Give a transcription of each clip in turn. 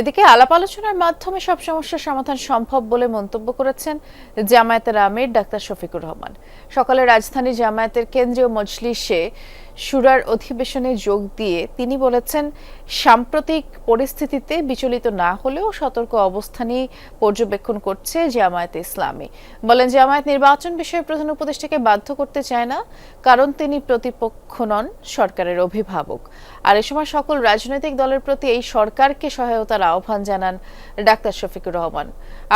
এদিকে আলাপ আলোচনার মাধ্যমে সব সমস্যার সমাধান সম্ভব বলে মন্তব্য করেছেন জামায়াতের আমির ডাক্তার শফিকুর রহমান। সকালে রাজধানী জামায়াতের কেন্দ্রীয় মজলিসে সুরার অধিবেশনে যোগ দিয়ে তিনি বলেছেন, সাম্প্রতিক পরিস্থিতিতে বিচলিত না হলেও সতর্ক অবস্থানই পর্যবেক্ষণ করছে জামায়াতে ইসলামী। বলেন, জামায়াত নির্বাচন বিষয়ে প্রধান উপদেষ্টাকে বাধ্য করতে চায় না, কারণ তিনি প্রতিপক্ষ নন সরকারের অভিভাবক। আর এ সময় সকল রাজনৈতিক দলের প্রতি এই সরকারকে সহায়তার আহ্বান জানান ডাক্তার শফিকুর রহমান।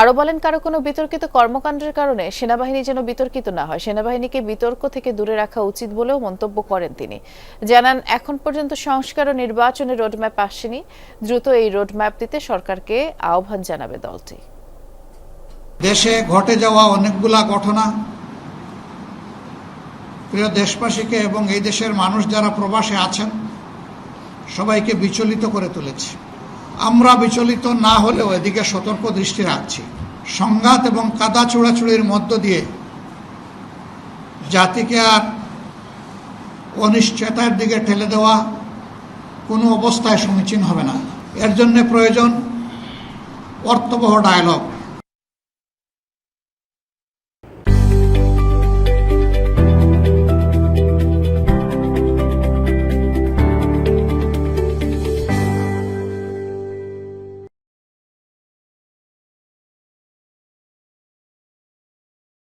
আরও বলেন, কারও কোনো বিতর্কিত কর্মকাণ্ডের কারণে সেনাবাহিনী যেন বিতর্কিত না হয়, সেনাবাহিনীকে বিতর্ক থেকে দূরে রাখা উচিত বলেও মন্তব্য করেন তিনি। জানান, এখন পর্যন্ত সংস্কার ও নির্বাচনের রোডম্যাপ আসেনি। দ্রুত এই রোডম্যাপ দিতে সরকারকে আহ্বান জানাবে দলটি। দেশে ঘটে যাওয়া অনেকগুলা ঘটনা, প্রিয় দেশবাসীকে এবং এই দেশের মানুষ যারা প্রবাসে আছেন, সবাইকে বিচলিত করে তুলেছে। আমরা বিচলিত না হলেও এদিকে সতর্ক দৃষ্টি রাখছি। সংঘাত এবং কাদা চোড়াচুড়ির মধ্য দিয়ে জাতিকে আর অনিশ্চয়তার দিকে ঠেলে দেওয়া কোনো অবস্থায় সমীচীন হবে না। এর জন্য প্রয়োজন অর্থবহ ডায়লগ